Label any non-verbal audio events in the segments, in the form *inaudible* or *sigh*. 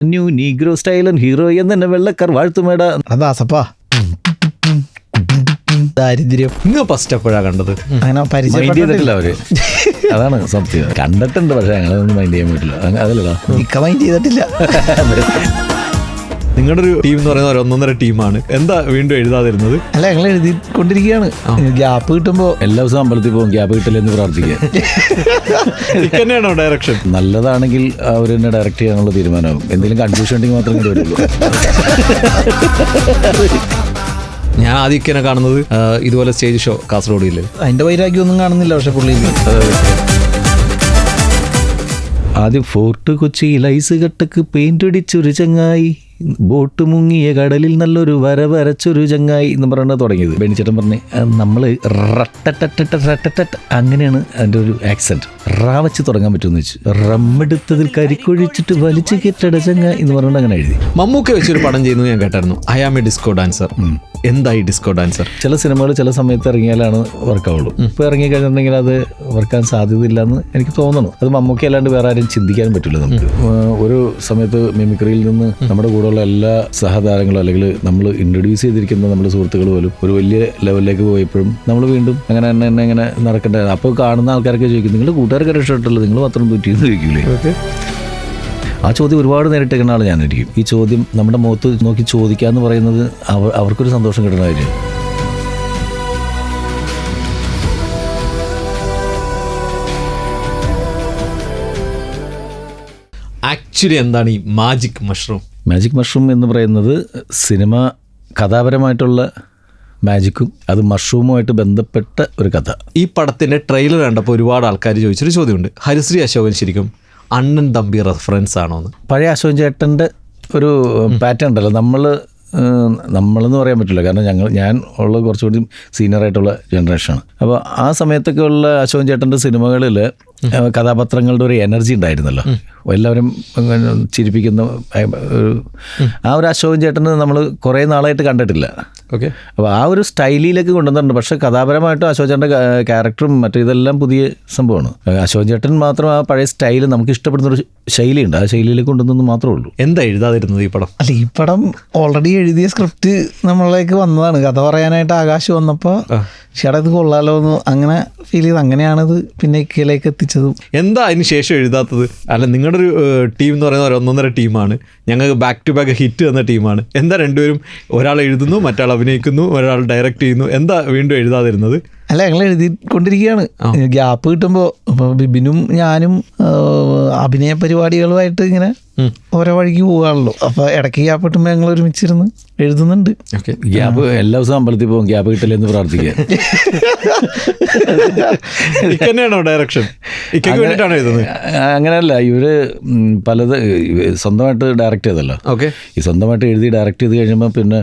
New negro സ്റ്റൈലൻ hero എന്ന് എന്നെ വെള്ളക്കാർ വാഴ്ത്തുമേട. അതാസപ്പാ ദാരിദ്ര്യം. നിങ്ങൾ ഫസ്റ്റ് എപ്പോഴാ കണ്ടത്? അങ്ങനെ മൈൻഡ് ചെയ്തിട്ടില്ല അവർ. അതാണ് സത്യം. കണ്ടിട്ടുണ്ട് പക്ഷെ ഞങ്ങളൊന്നും മൈൻഡ് ചെയ്യാൻ പറ്റില്ല അതല്ലടാ ഇക്ക മൈൻഡ് ചെയ്തിട്ടില്ല. *laughs* നിങ്ങളുടെ ഒരു ടീം എന്ന് പറയുന്നത് ഒരു ഒന്നൊന്നര ടീമാണ് എന്താ വീണ്ടും എഴുതാതിരുന്നത്? അല്ല ഞങ്ങൾ എഴുതി കൊണ്ടിരിക്കുകയാണ് ഗ്യാപ്പ് കിട്ടുമ്പോ എല്ലാ ദിവസവും അമ്പലത്തിൽ പോകും. ഗ്യാപ്പ് കിട്ടില്ലെന്ന് പ്രാർത്ഥിക്കുക. *laughs* തന്നെയാണോ ഡയറക്ഷൻ നല്ലതാണെങ്കിൽ അവർ തന്നെ ഡയറക്റ്റ് ചെയ്യാനുള്ള തീരുമാനമാകും. എന്തെങ്കിലും കൺഫ്യൂഷൻ ഉണ്ടെങ്കിൽ മാത്രമേ ഇങ്ങോട്ട് വരുള്ളൂ. *laughs* ഞാൻ ആദ്യമൊക്കെ കാണുന്നത് ഇതുപോലെ സ്റ്റേജ് ഷോ കാസർഗോഡിൽ അതിന്റെ വൈരാഗ്യമൊന്നും കാണുന്നില്ല പക്ഷെ പുള്ളി ആദ്യം ഫോർട്ട് കൊച്ചിയിൽ ഐസ് കട്ടക്ക് പെയിന്റ് അടിച്ചൊരു ചങ്ങായി. ബോട്ട് മുങ്ങിയ കടലിൽ നല്ലൊരു വര വരച്ചൊരു ചങ്ങായി എന്ന് പറഞ്ഞാണ് തുടങ്ങിയത്. ബെണിച്ചേട്ടൻ പറഞ്ഞ് നമ്മൾ റട്ടട്ടട്ട റട്ടട്ട അങ്ങനെയാണ് അതിന്റെ ഒരു ആക്സെന്റ് റാ വെച്ച് തുടങ്ങാൻ പറ്റുമെന്ന് വെച്ചു. റമ്മെടുത്തതിൽ കരിക്കൊഴിച്ചിട്ട് വലിച്ചു കെട്ടട ചങ്ങായി എന്ന് പറഞ്ഞുകൊണ്ട് അങ്ങനെ എഴുതി. മമ്മൂക്ക വെച്ചൊരു പടം ചെയ്യുന്നു ഞാൻ കേട്ടായിരുന്നു. I am a disco dancer. എന്തായി ഡിസ്കോ ഡാൻസർ? ചില സിനിമകൾ ചില സമയത്ത് ഇറങ്ങിയാലാണ് വർക്കാവുള്ളൂ. ഇപ്പോൾ ഇറങ്ങി കഴിഞ്ഞിട്ടുണ്ടെങ്കിൽ അത് വർക്കാൻ സാധ്യതയില്ല എന്ന് എനിക്ക് തോന്നുന്നു. അത് മമ്മൂക്കി അല്ലാണ്ട് വേറെ ആരും ചിന്തിക്കാൻ പറ്റില്ല നമുക്ക്. ഒരു സമയത്ത് മിമിക്രിയിൽ നിന്ന് നമ്മുടെ കൂടെയുള്ള എല്ലാ സഹതാരങ്ങളും അല്ലെങ്കിൽ നമ്മൾ ഇൻട്രൊഡ്യൂസ് ചെയ്തിരിക്കുന്ന നമ്മുടെ സുഹൃത്തുക്കൾ പോലും ഒരു വലിയ ലെവലിലേക്ക് പോയപ്പോഴും നമ്മൾ വീണ്ടും അങ്ങനെ തന്നെ തന്നെ ഇങ്ങനെ നടക്കേണ്ട? അപ്പോൾ കാണുന്ന ആൾക്കാരൊക്കെ ചോദിക്കും നിങ്ങൾ കൂട്ടുകാരൊക്കെ രക്ഷപ്പെട്ടല്ലോ നിങ്ങൾ പത്രം പറ്റിയെന്ന് ചോദിക്കില്ലേ ആ ചോദ്യം ഒരുപാട് നേരിട്ടേക്കുന്ന ആൾ ഞാനായിരിക്കും. ഈ ചോദ്യം നമ്മുടെ മുഖത്ത് നോക്കി ചോദിക്കുക എന്ന് പറയുന്നത് അവർ അവർക്കൊരു സന്തോഷം കിട്ടുന്ന കാര്യമാണ്. ആക്ച്വലി എന്താണ് ഈ മാജിക് മഷ്റൂം മാജിക് മഷ്റൂം എന്ന് പറയുന്നത് സിനിമ കഥാപരമായിട്ടുള്ള മാജിക്കും അത് മഷ്റൂമുമായിട്ട് ബന്ധപ്പെട്ട ഒരു കഥ. ഈ പടത്തിന്റെ ട്രെയിലർ കണ്ടപ്പോൾ ഒരുപാട് ആൾക്കാർ ചോദിച്ചൊരു ചോദ്യമുണ്ട്. ഹരിശ്രീ അശോകൻ ശരിക്കും അണ്ണൻ തമ്പി റെഫറൻസ് ആണോ എന്ന്? പഴയ അശോകൻ ചേട്ടന്റെ ഒരു പാറ്റേൺ ഉണ്ടല്ലോ. നമ്മൾ നമ്മളെന്ന് പറയാൻ പറ്റില്ല. കാരണം ഞങ്ങൾ ഞാൻ ഉള്ള കുറച്ചുകൂടി സീനിയർ ആയിട്ടുള്ള ജനറേഷനാണ് അപ്പോൾ ആ സമയത്തൊക്കെ ഉള്ള അശോകൻ ചേട്ടന്റെ സിനിമകളിൽ കഥാപാത്രങ്ങളുടെ ഒരു എനർജി ഉണ്ടായിരുന്നല്ലോ. എല്ലാവരും ചിരിപ്പിക്കുന്ന ആ ഒരു അശോകൻ ചേട്ടന് നമ്മൾ കുറേ നാളായിട്ട് കണ്ടിട്ടില്ല. ഓക്കെ അപ്പോൾ ആ ഒരു സ്റ്റൈലിയിലേക്ക് കൊണ്ടുവന്നിട്ടുണ്ട്. പക്ഷേ കഥാപരമായിട്ടും അശോക് ചേട്ടന്റെ ക്യാരക്ടറും മറ്റു ഇതെല്ലാം പുതിയ സംഭവമാണ്. അശോക് ചേട്ടൻ മാത്രം ആ പഴയ സ്റ്റൈൽ നമുക്ക് ഇഷ്ടപ്പെടുന്ന ഒരു ശൈലിയുണ്ട്. ആ ശൈലിയിലേക്ക് കൊണ്ടുവന്നു മാത്രമേ ഉള്ളൂ. എന്താ എഴുതാതിരുന്നത് ഈ പടം? അല്ല ഈ പടം ഓൾറെഡി എഴുതിയ സ്ക്രിപ്റ്റ് നമ്മളിലേക്ക് വന്നതാണ്. കഥ പറയാനായിട്ട് ആകാശ് വന്നപ്പോൾ ചേട്ടാ ഇത് കൊള്ളാലോ എന്ന് അങ്ങനെ ഫീൽ ചെയ്ത് അങ്ങനെയാണത് പിന്നെ ഇക്കയിലേക്ക് എത്തിച്ചതും. എന്താ അതിന് ശേഷം എഴുതാത്തത്? അല്ല നിങ്ങളുടെ ഒരു ടീം എന്ന് പറയുന്നത് ഒരു ഒന്നൊന്നര ടീമാണ് ഞങ്ങൾക്ക് ബാക്ക് ടു ബാക്ക് ഹിറ്റ് തന്ന ടീമാണ് എന്താ രണ്ടുപേരും? ഒരാൾ എഴുതുന്നു മറ്റാൾ അഭിനയിക്കുന്നു ഒരാൾ ഡയറക്റ്റ് ചെയ്യുന്നു. എന്താ വീണ്ടും എഴുതാതിരുന്നത്? അല്ല ഞങ്ങൾ എഴുതിക്കൊണ്ടിരിക്കുകയാണ്. ഗ്യാപ്പ് കിട്ടുമ്പോൾ ഇപ്പോൾ ബിബിനും ഞാനും അഭിനയ പരിപാടികളുമായിട്ട് ഇങ്ങനെ ഓരോ വഴിക്ക് പോവുകയാണല്ലോ. അപ്പോൾ ഇടയ്ക്ക് ഗ്യാപ്പ് കിട്ടുമ്പോൾ ഞങ്ങൾ ഒരുമിച്ചിരുന്ന് എഴുതുന്നുണ്ട്. ഓക്കെ. ഗ്യാപ്പ് എല്ലാ ദിവസവും അമ്പലത്തിൽ പോകും. ഗ്യാപ്പ് കിട്ടില്ലെന്ന് പ്രാർത്ഥിക്കുക. തന്നെയാണോ ഡയറക്ഷൻ വേണ്ടിയിട്ടാണോ എഴുതുന്നത്? അങ്ങനെയല്ല. ഇവർ പലത് സ്വന്തമായിട്ട് ഡയറക്റ്റ് ചെയ്തല്ലോ. ഓക്കെ. ഈ സ്വന്തമായിട്ട് എഴുതി ഡയറക്റ്റ് ചെയ്ത് കഴിയുമ്പോൾ പിന്നെ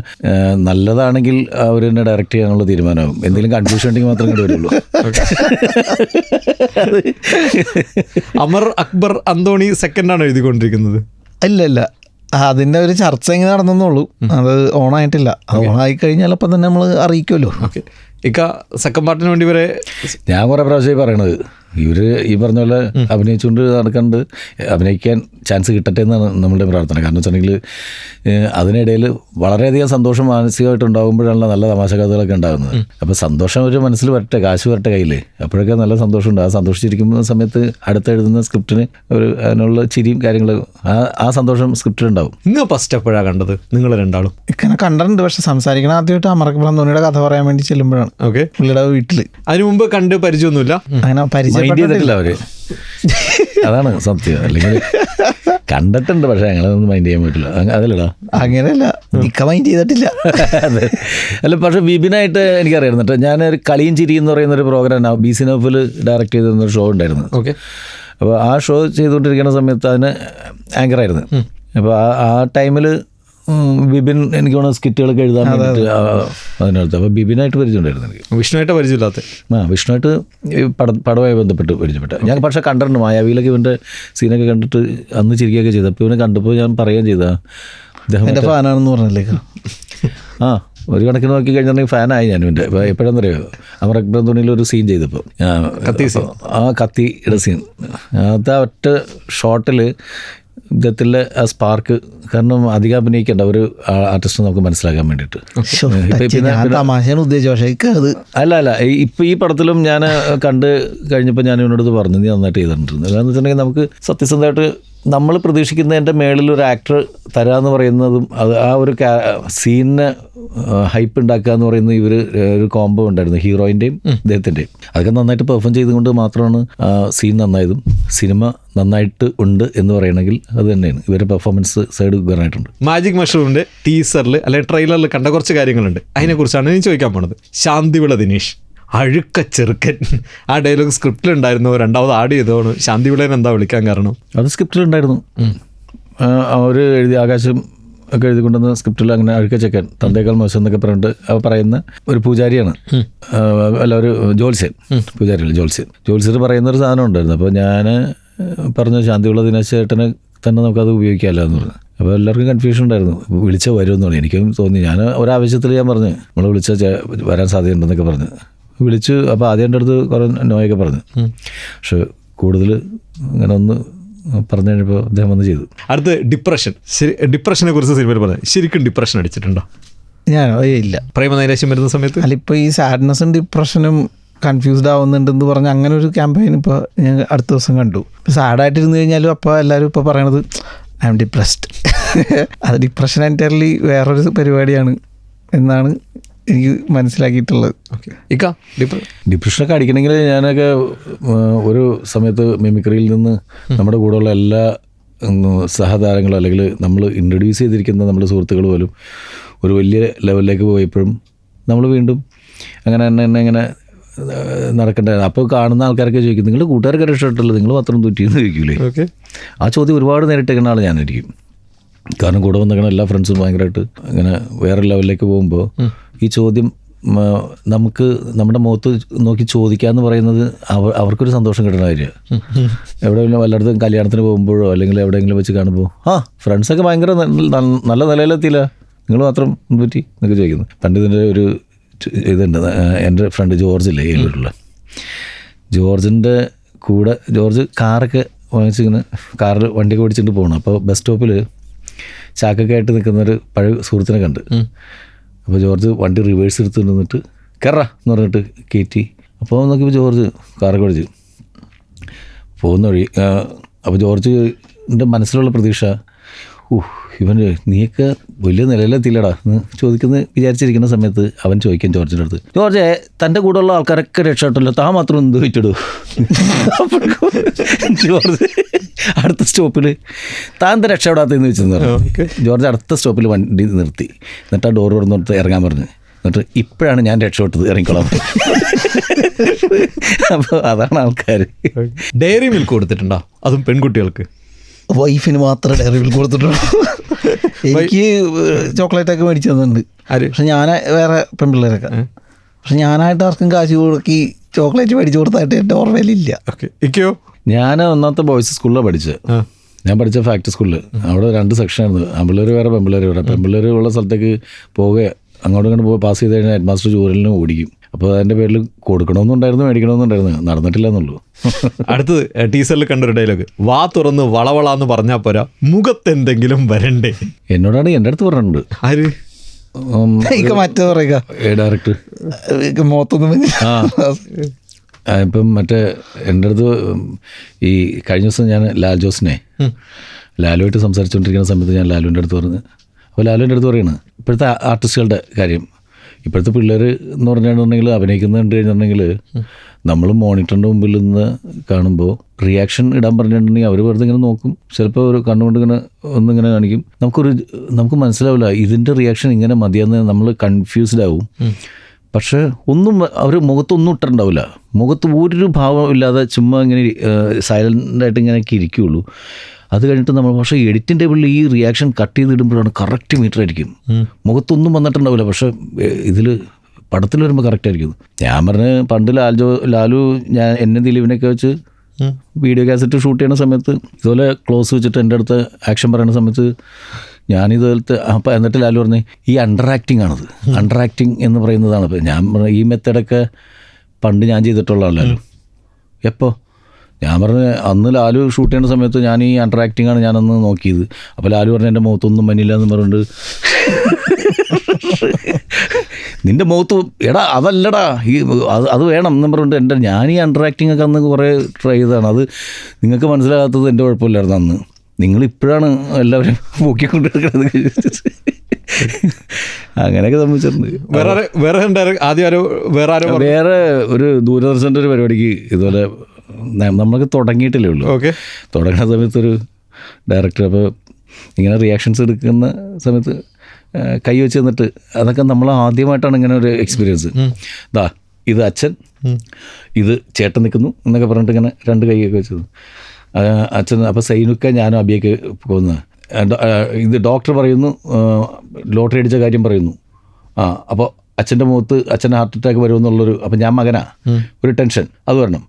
നല്ലതാണെങ്കിൽ അവർ തന്നെ ഡയറക്റ്റ് ചെയ്യാനുള്ള തീരുമാനമാകും. എന്തെങ്കിലും കൺഫ്യൂഷൻ ഉണ്ടെങ്കിൽ മാത്രമേ ഇങ്ങോട്ട് വരുള്ളൂ. അമർ അക്ബർ അന്തോണി സെക്കൻഡാണ് ആണ് എഴുതിക്കൊണ്ടിരിക്കുന്നത്. ഇല്ല ഇല്ല അതിന്റെ ഒരു ചർച്ച ഇങ്ങനെ നടന്നെന്നുള്ളൂ. അത് ഓണായിട്ടില്ല. അത് ഓണായി കഴിഞ്ഞാൽ അപ്പം തന്നെ നമ്മൾ അറിയിക്കുമല്ലോ ഓക്കെ ഇക്ക സെക്കൻഡ് പാർട്ടിന് വേണ്ടി വരെ ഞാൻ കുറേ പ്രാവശ്യമായി പറയണത്. ഇവർ ഈ പറഞ്ഞ പോലെ അഭിനയിച്ചുകൊണ്ട് നടക്കേണ്ടത് അഭിനയിക്കാൻ ചാൻസ് കിട്ടട്ടെ എന്നാണ് നമ്മളുടെ പ്രാർത്ഥന. കാരണം വെച്ചിട്ടുണ്ടെങ്കിൽ അതിനിടയിൽ വളരെയധികം സന്തോഷം മാനസികമായിട്ട് ഉണ്ടാകുമ്പോഴാണല്ലോ നല്ല തമാശ കഥകളൊക്കെ ഉണ്ടാകുന്നത് അപ്പോൾ സന്തോഷം ഒരു മനസ്സിൽ വരട്ടെ കാശ് വരട്ടെ കയ്യിൽ അപ്പോഴൊക്കെ നല്ല സന്തോഷമുണ്ട്. ആ സന്തോഷിച്ചിരിക്കുന്ന സമയത്ത് അടുത്ത് എഴുതുന്ന സ്ക്രിപ്റ്റിന് ഒരു അതിനുള്ള ചിരിയും കാര്യങ്ങളും ആ ആ സന്തോഷം സ്ക്രിപ്റ്റിലുണ്ടാവും. നിങ്ങൾ ഫസ്റ്റ് എപ്പോഴാണ് കണ്ടത്? നിങ്ങൾ രണ്ടാളും? ഇങ്ങനെ കണ്ടിട്ടുണ്ട് പക്ഷെ സംസാരിക്കണം. ആദ്യമായിട്ട് അമർക്കപ്പുറം ധോണിയുടെ കഥ പറയാൻ വേണ്ടി ചെല്ലുമ്പോഴാണ്. ഓക്കെ പുള്ളിയുടെ വീട്ടിൽ അതിനു മുമ്പ് കണ്ട് പരിചയമൊന്നുമില്ല? അങ്ങനെ മൈൻഡ് ചെയ്തിട്ടില്ല അവർ. അതാണ് സത്യം. അല്ലെങ്കിൽ കണ്ടിട്ടുണ്ട് പക്ഷെ ഞങ്ങളൊന്നും മൈൻഡ് ചെയ്യാൻ പറ്റില്ല. അതല്ലടാ. അങ്ങനെയല്ല. മിക്ക മൈൻഡ് ചെയ്തിട്ടില്ല. അതെ. അല്ല പക്ഷെ വിപിനായിട്ട് എനിക്കറിയാം കേട്ടോ. ഞാൻ ഒരു കളിയും ചിരി എന്ന് പറയുന്ന ഒരു programme B C Nofil direct ചെയ്തിരുന്ന ഒരു ഷോ ഉണ്ടായിരുന്നു. ഓക്കെ. അപ്പോൾ ആ ഷോ ചെയ്തുകൊണ്ടിരിക്കുന്ന സമയത്ത് അതിന് ആങ്കറായിരുന്നു അപ്പോൾ ആ ആ ടൈമിൽ ബിബിൻ എനിക്ക് തോന്നുന്നു സ്കിറ്റുകളൊക്കെ എഴുതാൻ അതിനകത്ത്. അപ്പോൾ ബിബിനായിട്ട് പരിചയമുണ്ടായിരുന്നു എനിക്ക്. വിഷ്ണുവായിട്ട് പരിചയമില്ലാത്ത. ആ വിഷ്ണുവായിട്ട് പട പടവുമായി ബന്ധപ്പെട്ട് പരിചയപ്പെട്ട. ഞാൻ പക്ഷേ കണ്ടിട്ടുണ്ട് മായാവിയിലൊക്കെ ഇവന്റെ സീനൊക്കെ കണ്ടിട്ട് അന്ന് ചിരിക്കുകയൊക്കെ ചെയ്തു അപ്പോൾ ഇവനെ കണ്ടപ്പോൾ ഞാൻ പറയുകയും ചെയ്താ. അദ്ദേഹം എന്റെ ഫാനാണെന്ന് പറഞ്ഞല്ലേ? ആ ഒരു കണക്കിന് നോക്കി കഴിഞ്ഞിട്ടുണ്ടെങ്കിൽ ഫാനായി ഞാൻ ഇവന്റെ ഇപ്പോൾ എപ്പോഴെന്നറിയോ? അമർ അക്ബർ തുണിയിൽ ഒരു സീൻ ചെയ്തപ്പോൾ ആ, കത്തി സീൻ ആ കത്തിയുടെ സീൻ അത് ഒറ്റ ഷോട്ടിൽ ഇദ്ദേഹത്തിലെ ആ സ്പാർക്ക് കാരണം അധികം അഭിനയിക്കേണ്ട ഒരു ആർട്ടിസ്റ്റ് നമുക്ക് മനസ്സിലാക്കാൻ വേണ്ടിയിട്ട്. തമാശയാണ് പക്ഷേ അത് അല്ല അല്ല ഇപ്പം ഇപ്പൊ ഈ പടത്തിലും ഞാൻ കണ്ട് കഴിഞ്ഞപ്പോൾ ഞാൻ ഇവനോട് പറഞ്ഞു നീ നന്നായിട്ട് ചെയ്തിട്ടുണ്ട് എന്താണെന്ന് വെച്ചിട്ടുണ്ടെങ്കിൽ നമുക്ക് സത്യസന്ധമായിട്ട് നമ്മൾ പ്രതീക്ഷിക്കുന്നതിന്റെ മേളിൽ ഒരു ആക്ടർ തരാമെന്ന് പറയുന്നതും അത് ആ ഒരു സീനിന് ഹൈപ്പ് ഉണ്ടാക്കുക എന്ന് പറയുന്നത് ഇവർ ഒരു കോംബോ ഉണ്ടായിരുന്നു. ഹീറോയിന്റെയും ഇദ്ദേഹത്തിന്റെയും അതൊക്കെ നന്നായിട്ട് പെർഫോം ചെയ്തുകൊണ്ട് മാത്രമാണ് സീൻ നന്നായതും. സിനിമ നന്നായിട്ട് ഉണ്ട് എന്ന് പറയണമെങ്കിൽ അത് തന്നെയാണ്. ഇവരുടെ പെർഫോമൻസ് സൈഡ് ഗുണമായിട്ടുണ്ട് മാജിക് മഷറൂമിന്റെ ടീസറിൽ അല്ലെങ്കിൽ ട്രെയിലറിൽ കണ്ട കുറച്ച് കാര്യങ്ങളുണ്ട്. അതിനെക്കുറിച്ചാണ് ഞാൻ ചോദിക്കാൻ പോണത്. ശാന്തിവിള ദിനേഷ് അഴുക്ക ചെറുക്കൻ. ആ ഡയലോഗ് സ്ക്രിപ്റ്റിൽ ഉണ്ടായിരുന്നു രണ്ടാമത് ആഡ് ചെയ്തതാണ്. വിളയൻ എന്താ വിളിക്കാൻ കാരണം? അത് സ്ക്രിപ്റ്റിൽ ഉണ്ടായിരുന്നു അവർ എഴുതി ആകാശം ഒക്കെ എഴുതി കൊണ്ടുവന്ന സ്ക്രിപ്റ്റിൽ അങ്ങനെ അഴുക്ക ചെക്കൻ തന്തേക്കാൾ മോശം എന്നൊക്കെ പറഞ്ഞിട്ട് അവ പറയുന്ന ഒരു പൂജാരിയാണ്. അല്ല ഒരു ജോത്സ്യൻ. പൂജാരിയല്ല ജോത്സ്യൻ. ജോത്സ്യർ പറയുന്ന ഒരു സാധനം ഉണ്ടായിരുന്നു. അപ്പോൾ ഞാൻ പറഞ്ഞു ശാന്തിയുള്ള ദിനേശ് ചേട്ടനെ തന്നെ നമുക്കത് ഉപയോഗിക്കാമല്ലോ എന്ന് പറഞ്ഞു. അപ്പോൾ എല്ലാവർക്കും കൺഫ്യൂഷൻ ഉണ്ടായിരുന്നു. വിളിച്ചാൽ വരുമെന്ന് പറഞ്ഞു. എനിക്കും തോന്നി. ഞാൻ ഒരാവശ്യത്തിൽ ഞാൻ പറഞ്ഞു നമ്മൾ വിളിച്ചാൽ വരാൻ സാധ്യതയുണ്ടെന്നൊക്കെ പറഞ്ഞു. വിളിച്ചു അപ്പോൾ ആദ്യം എന്റെ അടുത്ത് കുറേ നോയൊക്കെ പറഞ്ഞു. പക്ഷെ കൂടുതൽ അങ്ങനെ ഒന്ന് പറഞ്ഞു കഴിഞ്ഞപ്പോൾ അദ്ദേഹം വന്ന് ചെയ്തു. അടുത്ത് ഡിപ്രഷൻ. ശരി ഡിപ്രഷനെ കുറിച്ച് സിനിമയിൽ പറഞ്ഞു. ശരിക്കും ഡിപ്രഷൻ അടിച്ചിട്ടുണ്ടോ? ഞാൻ ഇല്ല. പ്രേമനൈരാശ്യം വരുന്ന സമയത്ത്? അല്ല ഇപ്പോൾ ഈ സാഡ്നെസ്സും ഡിപ്രഷനും കൺഫ്യൂസ്ഡ് ആവുന്നുണ്ടെന്ന് പറഞ്ഞ് അങ്ങനെ ഒരു ക്യാമ്പയിൻ ഇപ്പോൾ ഞാൻ അടുത്ത ദിവസം കണ്ടു. സാഡായിട്ടിരുന്ന് കഴിഞ്ഞാലും അപ്പോൾ എല്ലാവരും ഇപ്പോൾ പറയണത് ഐ ആം ഡിപ്രസ്ഡ്. *laughs* അത് ഡിപ്രഷൻ എന്റയർലി വേറൊരു പരിപാടിയാണ് എന്നാണ് എനിക്ക് മനസ്സിലാക്കിയിട്ടുള്ളത്. ഓക്കെ ഇക്ക ഡിപ്ര ഡിപ്രഷനൊക്കെ അടിക്കണമെങ്കിൽ ഞാനൊക്കെ ഒരു സമയത്ത് മിമിക്രിയിൽ നിന്ന് നമ്മുടെ കൂടെയുള്ള എല്ലാ സഹതാരങ്ങളും അല്ലെങ്കിൽ നമ്മൾ ഇൻട്രൊഡ്യൂസ് ചെയ്തിരിക്കുന്ന നമ്മുടെ സുഹൃത്തുക്കൾ പോലും ഒരു വലിയ ലെവലിലേക്ക് പോയപ്പോഴും നമ്മൾ വീണ്ടും അങ്ങനെ തന്നെ തന്നെ ഇങ്ങനെ ആ, നടക്കണ്ടായിരുന്നു അപ്പോൾ കാണുന്ന ആൾക്കാരൊക്കെ ചോദിക്കും നിങ്ങൾ കൂട്ടുകാരൊക്കെ രക്ഷപ്പെട്ടുള്ളൂ നിങ്ങൾ മാത്രം തുറ്റിയെന്ന് ചോദിക്കൂലേ? ഓക്കെ ആ ചോദ്യം ഒരുപാട് നേരിട്ടേക്കുന്ന ആൾ ഞാനായിരിക്കും. കാരണം കൂടെ വന്നിരിക്കുന്ന എല്ലാ ഫ്രണ്ട്സും ഭയങ്കരമായിട്ട് അങ്ങനെ വേറെ ലെവലിലേക്ക് പോകുമ്പോൾ ഈ ചോദ്യം നമുക്ക് നമ്മുടെ മുഖത്ത് നോക്കി ചോദിക്കാന്ന് പറയുന്നത് അവ അവർക്കൊരു സന്തോഷം കിട്ടുന്ന കാര്യമാണ് എവിടെയെങ്കിലും വല്ലയിടത്തും കല്യാണത്തിന് പോകുമ്പോഴോ അല്ലെങ്കിൽ എവിടെയെങ്കിലും വെച്ച് കാണുമ്പോൾ ആ ഫ്രണ്ട്സൊക്കെ ഭയങ്കര നല്ല- നിലയിലെത്തിയില്ല? നിങ്ങൾ മാത്രം പറ്റി? എന്നൊക്കെ ചോദിക്കുന്നു. പണ്ട് ഇതിന്റെ ഒരു ഇതുണ്ട് എന്റെ ഫ്രണ്ട് ജോർജ് ഇല്ലേ ഏലൂരുള്ള ജോർജിന്റെ കൂടെ ജോർജ് കാറൊക്കെ വാങ്ങിച്ചിങ്ങനെ കാറിൽ വണ്ടിയൊക്കെ ഓടിച്ചിട്ട് പോകണം അപ്പോൾ ബസ് സ്റ്റോപ്പിൽ ചാക്കൊക്കെ ആയിട്ട് നിൽക്കുന്ന ഒരു പഴയ സുഹൃത്തിനെ കണ്ട്. അപ്പോൾ ജോർജ് വണ്ടി റിവേഴ്സ് എടുത്ത് നിന്നിട്ട് കയറ എന്ന് പറഞ്ഞിട്ട് കയറ്റി. അപ്പോൾ നോക്കിയപ്പോൾ ജോർജ് കാറൊക്കെ ഓടിച്ച്. പോകുന്ന വഴി അപ്പോൾ ജോർജിന്റെ മനസ്സിലുള്ള പ്രതീക്ഷ ഊഹ് ഇവൻ നീയൊക്കെ വലിയ നിലയിലെത്തിയില്ലടാ എന്ന് ചോദിക്കുന്ന വിചാരിച്ചിരിക്കുന്ന സമയത്ത് അവൻ ചോദിക്കാൻ ജോർജിന്റെ അടുത്ത്. ജോർജെ തന്റെ കൂടെയുള്ള ആൾക്കാരൊക്കെ രക്ഷപ്പെട്ടല്ലോ താ മാത്രം എന്ത് വെച്ചിടൂ ജോർജ് അടുത്ത സ്റ്റോപ്പിൽ താൻ എന്താ രക്ഷപ്പെടാത്തതെന്ന് വെച്ചെന്ന് പറഞ്ഞു. ജോർജ് അടുത്ത സ്റ്റോപ്പിൽ വണ്ടി നിർത്തി. എന്നിട്ട് ആ ഡോർ തുറന്നിട്ട് ഇറങ്ങാൻ പറഞ്ഞു. എന്നിട്ട് ഇപ്പോഴാണ് ഞാൻ രക്ഷപ്പെട്ടത് ഇറങ്ങിക്കോളാം അപ്പോൾ അതാണ് ആൾക്കാർ ഡയറി മിൽക്ക് കൊടുത്തിട്ടുണ്ടോ? അതും പെൺകുട്ടികൾക്ക്. വൈഫിന് മാത്രം ഡയറി മിൽക്ക് കൊടുത്തിട്ടുള്ളൂ. എനിക്ക് ചോക്ലേറ്റ് ഒക്കെ മേടിച്ചു തന്നിട്ടുണ്ട് ആര്? പക്ഷെ ഞാൻ വേറെ പെൺപിള്ളേരൊക്കെ. പക്ഷെ ഞാനായിട്ട് ആർക്കും കാശ് കൊടുക്കി ചോക്ലേറ്റ് മേടിച്ചു കൊടുത്തായിട്ട് എന്റെ ഓർമ്മയിലില്ല. ഓക്കെ. ഇക്കയോ? ഞാൻ ഒന്നാമത്തെ ബോയ്സ് സ്കൂളിലാണ് പഠിച്ചത്. ഞാൻ പഠിച്ച ഫാക്ടറി സ്കൂളിൽ അവിടെ രണ്ട് സെക്ഷൻ ആയിരുന്നു. ആമ്പിള്ളേർ വേറെ പെമ്പിള്ളേർ വേറെ. പെമ്പിള്ളേർ ഉള്ള സ്ഥലത്തേക്ക് പോകുക അങ്ങോട്ടും ഇങ്ങോട്ട് പോയി പാസ് ചെയ്ത് കഴിഞ്ഞാൽ ഹെഡ് മാസ്റ്റർ ചൂരലിന് ഓടിക്കും. അപ്പോൾ അതിന്റെ പേരിൽ കൊടുക്കണമെന്നുണ്ടായിരുന്നു മേടിക്കണമെന്നുണ്ടായിരുന്നു. നടന്നിട്ടില്ല എന്നുള്ളൂ അടുത്തത് ടീസറിൽ കണ്ടൊരു ഡയലോഗ് വാ തുറന്ന് വളവള എന്ന് പറഞ്ഞാൽ പോരാ മുഖത്തെന്തെങ്കിലും വരണ്ടേ? എന്നോടാണ് എന്റെ അടുത്ത് പറഞ്ഞിട്ടുണ്ട്. ആര്? മറ്റേ പറയുക. ഏ ഡയറക്ടർ മുഖത്തൊന്നും ഇപ്പം മറ്റേ എന്റെ അടുത്ത് ഈ കഴിഞ്ഞ ദിവസം ഞാൻ ലാൽ ജോസിനെ ലാലുമായിട്ട് സംസാരിച്ചുകൊണ്ടിരിക്കുന്ന സമയത്ത് ഞാൻ ലാലുവിന്റെ അടുത്ത് പറഞ്ഞു അപ്പോൾ ലാലുവിന്റെ അടുത്ത് പറയുന്നത് ഇപ്പോഴത്തെ ആർട്ടിസ്റ്റുകളുടെ കാര്യം. ഇപ്പോഴത്തെ പിള്ളേർ എന്ന് പറഞ്ഞിട്ടുണ്ടെങ്കിൽ അഭിനയിക്കുന്നത് കണ്ടു കഴിഞ്ഞിട്ടുണ്ടെങ്കിൽ നമ്മൾ മോണിറ്ററിന്റെ മുമ്പിൽ നിന്ന് കാണുമ്പോൾ റിയാക്ഷൻ ഇടാൻ പറഞ്ഞിട്ടുണ്ടെങ്കിൽ അവർ വെറുതെ ഇങ്ങനെ നോക്കും. ചിലപ്പോൾ ഒരു കണ്ണുകൊണ്ട് ഇങ്ങനെ ഒന്നിങ്ങനെ കാണിക്കും. നമുക്കൊരു നമുക്ക് മനസ്സിലാവില്ല ഇതിന്റെ റിയാക്ഷൻ ഇങ്ങനെ മതിയെന്ന് നമ്മൾ കൺഫ്യൂസ്ഡ് ആവും. പക്ഷേ ഒന്നും അവർ മുഖത്തൊന്നും ഇട്ടിട്ടുണ്ടാവില്ല. മുഖത്ത് ഒരു ഭാവം ഇല്ലാതെ ചുമ്മാ ഇങ്ങനെ സൈലന്റായിട്ട് ഇങ്ങനെയൊക്കെ ഇരിക്കുകയുള്ളൂ അത് കഴിഞ്ഞിട്ട് നമ്മൾ പക്ഷേ എഡിറ്റിംഗ് ടേബിളിൽ ഈ റിയാക്ഷൻ കട്ട് ചെയ്തിടുമ്പോഴാണ് കറക്റ്റ് മീറ്റർ ആയിരിക്കും. മുഖത്തൊന്നും വന്നിട്ടുണ്ടാവില്ല. പക്ഷേ ഇതിൽ പടത്തിൽ വരുമ്പോൾ കറക്റ്റ് ആയിരിക്കും. ഞാൻ പറഞ്ഞ് പണ്ട് ലാൽജോ ലാലു ഞാൻ എന്നെ ദിലീപിനൊക്കെ വെച്ച് വീഡിയോ കാസറ്റ് ഷൂട്ട് ചെയ്യുന്ന സമയത്ത് ഇതുപോലെ ക്ലോസ് വെച്ചിട്ട് എന്റെ അടുത്ത് ആക്ഷൻ പറയുന്ന സമയത്ത് ഞാനിതുപോലത്തെ അപ്പം എന്നിട്ട് ലാലു പറഞ്ഞ് ഈ അണ്ടർ ആക്ടിങ് ആണത്. അണ്ടർ ആക്ടിങ് എന്ന് പറയുന്നതാണ്. ഇപ്പം ഞാൻ പറഞ്ഞ ഈ മെത്തേഡൊക്കെ പണ്ട് ഞാൻ ചെയ്തിട്ടുള്ള ആളല്ലോ എപ്പോൾ ഞാൻ പറഞ്ഞു അന്ന് ലാലു ഷൂട്ട് ചെയ്യുന്ന സമയത്ത് ഞാൻ ഈ അണ്ടർ ആക്ടിംഗ് ആണ് ഞാനന്ന് നോക്കിയത്. അപ്പോൾ ലാലു പറഞ്ഞു എന്റെ മുഖത്തൊന്നും മഞ്ഞില്ല എന്ന് പറഞ്ഞിട്ട് നിന്റെ മുഖത്ത് എടാ അതല്ലടാ ഈ അത് അത് വേണം എന്ന് പറഞ്ഞിട്ട് എന്റെ ഞാൻ ഈ അണ്ടർ ആക്ടിംഗ് ഒക്കെ അന്ന് കുറേ ട്രൈ ചെയ്തതാണ്. അത് നിങ്ങൾക്ക് മനസ്സിലാകാത്തത് എന്റെ കുഴപ്പമില്ലായിരുന്നു അന്ന്. നിങ്ങൾ ഇപ്പോഴാണ് എല്ലാവരും പൊക്കിക്കൊണ്ടിരിക്കുന്നത്. അങ്ങനെയൊക്കെ സംബന്ധിച്ചിട്ടുണ്ട് വേറെ വേറെ ആദ്യം ആരോ വേറെ ആരോ വേറെ ഒരു ദൂരദർശന്റെ ഒരു പരിപാടിക്ക് ഇതുപോലെ നമുക്ക് തുടങ്ങിയിട്ടില്ലേ ഉള്ളൂ. ഓക്കെ. തുടങ്ങുന്ന സമയത്തൊരു ഡയറക്ടർ അപ്പോൾ ഇങ്ങനെ റിയാക്ഷൻസ് എടുക്കുന്ന സമയത്ത് കൈ വെച്ച് തന്നിട്ട് അതൊക്കെ നമ്മൾ ആദ്യമായിട്ടാണ് ഇങ്ങനെ ഒരു എക്സ്പീരിയൻസ് ദാ ഇത് അച്ഛൻ ഇത് ചേട്ടൻ നിൽക്കുന്നു എന്നൊക്കെ പറഞ്ഞിട്ട് ഇങ്ങനെ രണ്ട് കൈയൊക്കെ വെച്ചത്. അച്ഛൻ അപ്പോൾ സൈനുക്ക ഞാനും അബിയൊക്കെ പോകുന്നത് ഇത് ഡോക്ടർ പറയുന്നു ലോട്ടറി അടിച്ച കാര്യം പറയുന്നു. ആ അപ്പോൾ അച്ഛന്റെ മുഖത്ത് അച്ഛൻ ഹാർട്ട് അറ്റാക്ക് വരുമെന്നുള്ളൊരു അപ്പം ഞാൻ മകനാ. ഒരു ടെൻഷൻ അത് വരണം.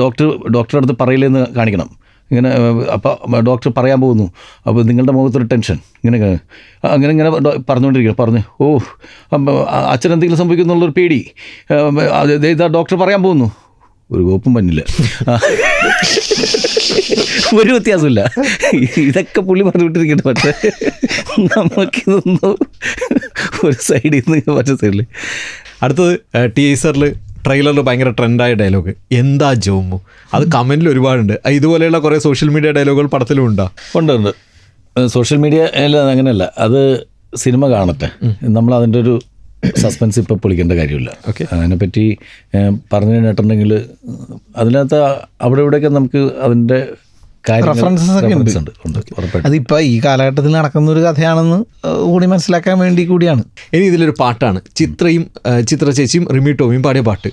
ഡോക്ടർ ഡോക്ടറെ അടുത്ത് പറയില്ലെന്ന് കാണിക്കണം. ഇങ്ങനെ അപ്പോൾ ഡോക്ടർ പറയാൻ പോകുന്നു. അപ്പോൾ നിങ്ങളുടെ മുഖത്തൊരു ടെൻഷൻ. ഇങ്ങനെ അങ്ങനെ ഇങ്ങനെ പറഞ്ഞുകൊണ്ടിരിക്കുക പറഞ്ഞ് ഓ അച്ഛൻ എന്തെങ്കിലും സംഭവിക്കുന്നുള്ളൊരു പേടി. ഇതാ ഡോക്ടർ പറയാൻ പോകുന്നു. ഒരു കോപ്പും പറ്റില്ല ഒരു വ്യത്യാസമില്ല ഇതൊക്കെ പുള്ളി പറഞ്ഞുകൊണ്ടിരിക്കട്ടെ പക്ഷേ നമുക്കിതൊന്നും ഒരു സൈഡിൽ നിന്ന് സൈഡിൽ അടുത്തത് ടീസറിൽ ട്രെയിലറിൽ ഭയങ്കര ട്രെൻഡായ ഡയലോഗ് എന്താ ജോമു അത് കമന്റിൽ ഒരുപാടുണ്ട്. ഇതുപോലെയുള്ള കുറേ സോഷ്യൽ മീഡിയ ഡയലോഗുകൾ പടത്തിലും ഉണ്ടോ? ഉണ്ട് ഉണ്ട്. സോഷ്യൽ മീഡിയ അങ്ങനെയല്ല. അത് സിനിമ കാണട്ടെ. നമ്മൾ അതിന്റെ ഒരു സസ്പെൻസ് ഇപ്പോൾ പൊളിക്കേണ്ട കാര്യമില്ല. ഓക്കെ അതിനെപ്പറ്റി പറഞ്ഞു കഴിഞ്ഞിട്ടുണ്ടെങ്കിൽ അതിനകത്ത് അവിടെ ഇവിടെയൊക്കെ നമുക്ക് അതിന്റെ References ഒക്കെ ഉണ്ട്. അതിപ്പോൾ ഈ കാലഘട്ടത്തിൽ നടക്കുന്ന ഒരു കഥയാണെന്ന് കൂടി മനസ്സിലാക്കാൻ വേണ്ടി കൂടിയാണ്. ഇനി ഇതിലൊരു പാട്ടാണ്. ചിത്രയും ചിത്ര ചേച്ചിയും റിമി ടോമിയും പാടിയ പാട്ട്.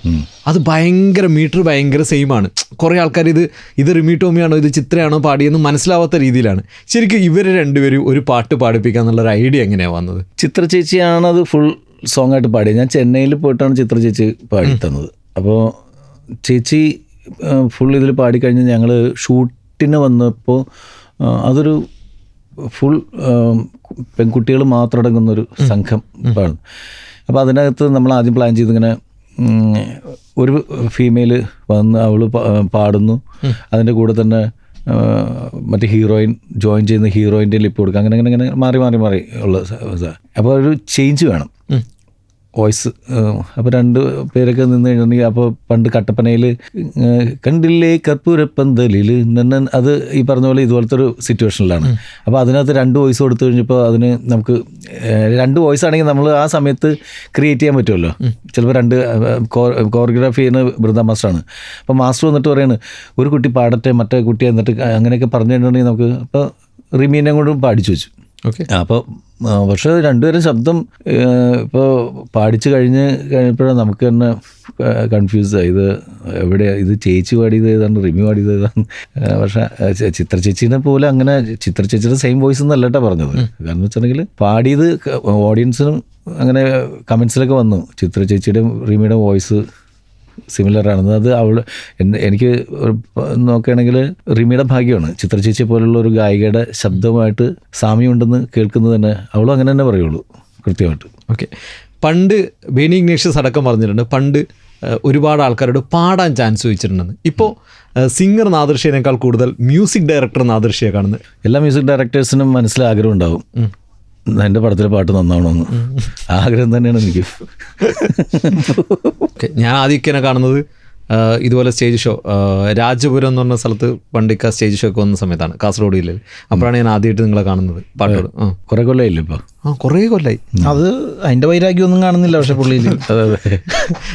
അത് ഭയങ്കര മീറ്റർ ഭയങ്കര സെയിം ആണ്. കുറേ ആൾക്കാർ ഇത് ഇത് റിമി ടോമിയാണോ ഇത് ചിത്രയാണോ പാടിയെന്ന് മനസ്സിലാവാത്ത രീതിയിലാണ്. ശരിക്കും ഇവർ രണ്ടുപേരും ഒരു പാട്ട് പാടിപ്പിക്കുക എന്നുള്ള ഒരു ഐഡിയ എങ്ങനെയാണ് വന്നത്? ചിത്ര ചേച്ചിയാണ് അത് ഫുൾ സോങ് ആയിട്ട് പാടിയത്. ഞാൻ ചെന്നൈയിൽ പോയിട്ടാണ് ചിത്ര ചേച്ചി പാടി തന്നത്. അപ്പോൾ ചേച്ചി ഫുൾ ഇതിൽ പാടിക്കഴിഞ്ഞ് ഞങ്ങൾ ഷൂട്ടിന് വന്നപ്പോൾ അതൊരു ഫുൾ പെൺകുട്ടികൾ മാത്രം അടങ്ങുന്നൊരു സംഘം ആണ്. അപ്പോൾ അതിനകത്ത് നമ്മൾ ആദ്യം പ്ലാൻ ചെയ്തിങ്ങനെ ഒരു ഫീമെയിൽ വന്ന് അവൾ പാടുന്നു. അതിന്റെ കൂടെ തന്നെ മറ്റേ ഹീറോയിൻ ജോയിൻ ചെയ്യുന്ന ഹീറോയിന്റെ ലിപ്പ് കൊടുക്കുക. അങ്ങനെ അങ്ങനെ അങ്ങനെ മാറി മാറി മാറി ഉള്ള അപ്പോൾ ഒരു ചേഞ്ച് വേണം. വോയിസ് അപ്പോൾ രണ്ട് പേരൊക്കെ നിന്ന് കഴിഞ്ഞിട്ടുണ്ടെങ്കിൽ അപ്പോൾ പണ്ട് കട്ടപ്പനയിൽ കണ്ടില്ലേ കർപ്പൂരപ്പന്തലിൽ നന്നൻ അത് ഈ പറഞ്ഞ പോലെ ഇതുപോലത്തെ ഒരു സിറ്റുവേഷനിലാണ് അപ്പോൾ അതിനകത്ത് രണ്ട് വോയിസ് കൊടുത്തു കഴിഞ്ഞപ്പോൾ അതിന് നമുക്ക് രണ്ട് വോയിസ് ആണെങ്കിൽ നമ്മൾ ആ സമയത്ത് ക്രിയേറ്റ് ചെയ്യാൻ പറ്റുമല്ലോ. ചിലപ്പോൾ രണ്ട് കോറിയോഗ്രാഫി ചെയ്യുന്ന ബൃന്ദ മാസ്റ്ററാണ്. അപ്പോൾ മാസ്റ്റർ വന്നിട്ട് പറയാണ് ഒരു കുട്ടി പാടട്ടെ മറ്റേ കുട്ടി എന്നിട്ട് അങ്ങനെയൊക്കെ പറഞ്ഞു കഴിഞ്ഞിട്ടുണ്ടെങ്കിൽ നമുക്ക് അപ്പോൾ റിമീനെ കൊണ്ടും പാടിച്ചു വെച്ചു. ഓക്കെ. അപ്പോൾ പക്ഷേ രണ്ടുപേരും ശബ്ദം ഇപ്പോൾ പാടിച്ചു കഴിഞ്ഞ് കഴിഞ്ഞപ്പോഴാണ് നമുക്ക് തന്നെ കൺഫ്യൂസ് ആയി. ഇത് എവിടെ ഇത് ചേച്ചി പാടിയത് ഏതാണ് റിമി പാടിയത് ഏതാണ്? പക്ഷേ ചിത്ര ചേച്ചീനെ പോലെ അങ്ങനെ ചിത്ര ചേച്ചിയുടെ സെയിം വോയിസ് എന്നല്ല കേട്ടോ പറഞ്ഞത്. കാരണം വെച്ചിട്ടുണ്ടെങ്കിൽ പാടിയത് ഓഡിയൻസിനും അങ്ങനെ കമൻസിലൊക്കെ വന്നു. ചിത്ര ചേച്ചിയുടെയും റിമിയുടെ വോയിസ് സിമിലർ ആണ് അത് അവൾ എനിക്ക് നോക്കുകയാണെങ്കിൽ റിമിയുടെ ഭാഗ്യമാണ്. ചിത്രചേച്ചിയെ പോലുള്ള ഒരു ഗായികയുടെ ശബ്ദവുമായിട്ട് സാമ്യമുണ്ടെന്ന് കേൾക്കുന്നത് തന്നെ അവളും അങ്ങനെ തന്നെ പറയുള്ളൂ കൃത്യമായിട്ട്. ഓക്കെ. പണ്ട് ബേനി ഇഗ്നേഷ്യസ് അടക്കം പറഞ്ഞിട്ടുണ്ട്. പണ്ട് ഒരുപാട് ആൾക്കാരോട് പാടാൻ ചാൻസ് ചോദിച്ചിട്ടുണ്ടെന്ന്. ഇപ്പോൾ സിംഗർ നാദൃശ്യനേക്കാൾ കൂടുതൽ മ്യൂസിക് ഡയറക്ടർ നാദൃശ്യ കാണുന്നത് എല്ലാ മ്യൂസിക് ഡയറക്ടേഴ്സിനും മനസ്സിൽ ആഗ്രഹം ഉണ്ടാവും. എന്റെ പടത്തിലെ പാട്ട് നന്നാവണമെന്ന്. ആഗ്രഹം തന്നെയാണ് എനിക്ക്. ഓക്കെ ഞാൻ ആദ്യമൊക്കെ കാണുന്നത് ഇതുപോലെ സ്റ്റേജ് ഷോ രാജപുരം എന്ന് പറഞ്ഞ സ്ഥലത്ത് പണ്ടിക്ക സ്റ്റേജ് ഷോ ഒക്കെ വന്ന സമയത്താണ് കാസർഗോഡ് ജില്ലയിൽ. അപ്പോഴാണ് ഞാൻ ആദ്യമായിട്ട് നിങ്ങളെ കാണുന്നത് പാട്ടോട്. ആ കുറെ കൊല്ലമില്ല ഇപ്പോൾ ആ കുറേ കൊല്ലായി. അത് അതിന്റെ വൈരാഗ്യമൊന്നും കാണുന്നില്ല പക്ഷെ പുള്ളിയിൽ. *laughs* അതെ അതെ.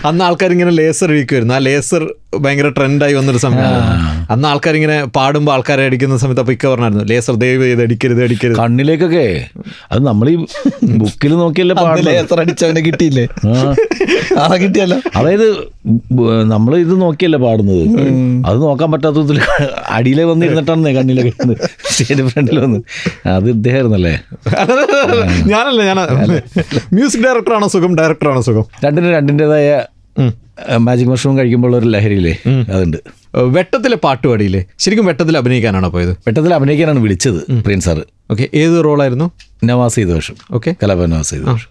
അന്ന് ആൾക്കാർ ഇങ്ങനെ ലേസർ ഇഴിക്കുമായിരുന്നു ആ ലേസർ ഭയങ്കര ട്രെൻഡായി വന്നൊരു സമയമാണ് അന്ന് ആൾക്കാർ ഇങ്ങനെ പാടുമ്പോൾ ആൾക്കാരെ അടിക്കുന്ന സമയത്ത് അപ്പോൾ ഇക്ക പറഞ്ഞായിരുന്നു ലേസർ ദയവ് ചെയ്ത് അടിക്കരുത് അടിക്കരുത്. കണ്ണിലേക്കൊക്കെ. അത് നമ്മൾ ഈ ബുക്കിൽ നോക്കിയല്ലേ പാടുന്നത്. ലേസർ അടിച്ചവനെ കിട്ടിയില്ലേ? ആ. ആ കിട്ടിയല്ലോ. അതായത് നമ്മൾ ഇത് നോക്കിയല്ലേ പാടുന്നത്? അത് നോക്കാൻ പറ്റാത്തതിൽ അടിയിലെ വന്നിരുന്നിട്ടാണ് കണ്ണിലെ കിട്ടുന്നത് *laughs* സ്റ്റേജ് ഫ്രണ്ടിൽ വന്ന്. അത് ഇദ്ദേഹമായിരുന്നല്ലേ? *laughs* ഞാനല്ല ഞാൻ മ്യൂസിക് ഡയറക്ടറാണോ സുഖം? ഡയറക്ടറാണോ സുഖം? രണ്ടിന് രണ്ടിന്റെതായ മാജിക് മഷ്റൂം കഴിക്കുമ്പോൾ ഒരു ലഹരിയില്ലേ? അതുണ്ട്. വെട്ടത്തിലെ പാട്ട് പാടിയില്ലേ? ശരിക്കും വെട്ടത്തിൽ അഭിനയിക്കാനാണോ പോയത്? വെട്ടത്തിൽ അഭിനയിക്കാനാണ് വിളിച്ചത് പ്രിൻസ് സാറ്. ഓക്കെ ഏത് റോളായിരുന്നു? നവാസ് ചെയ്ത വർഷം ഓക്കെ കലാഭവൻ നവാസ് ചെയ്ത വർഷം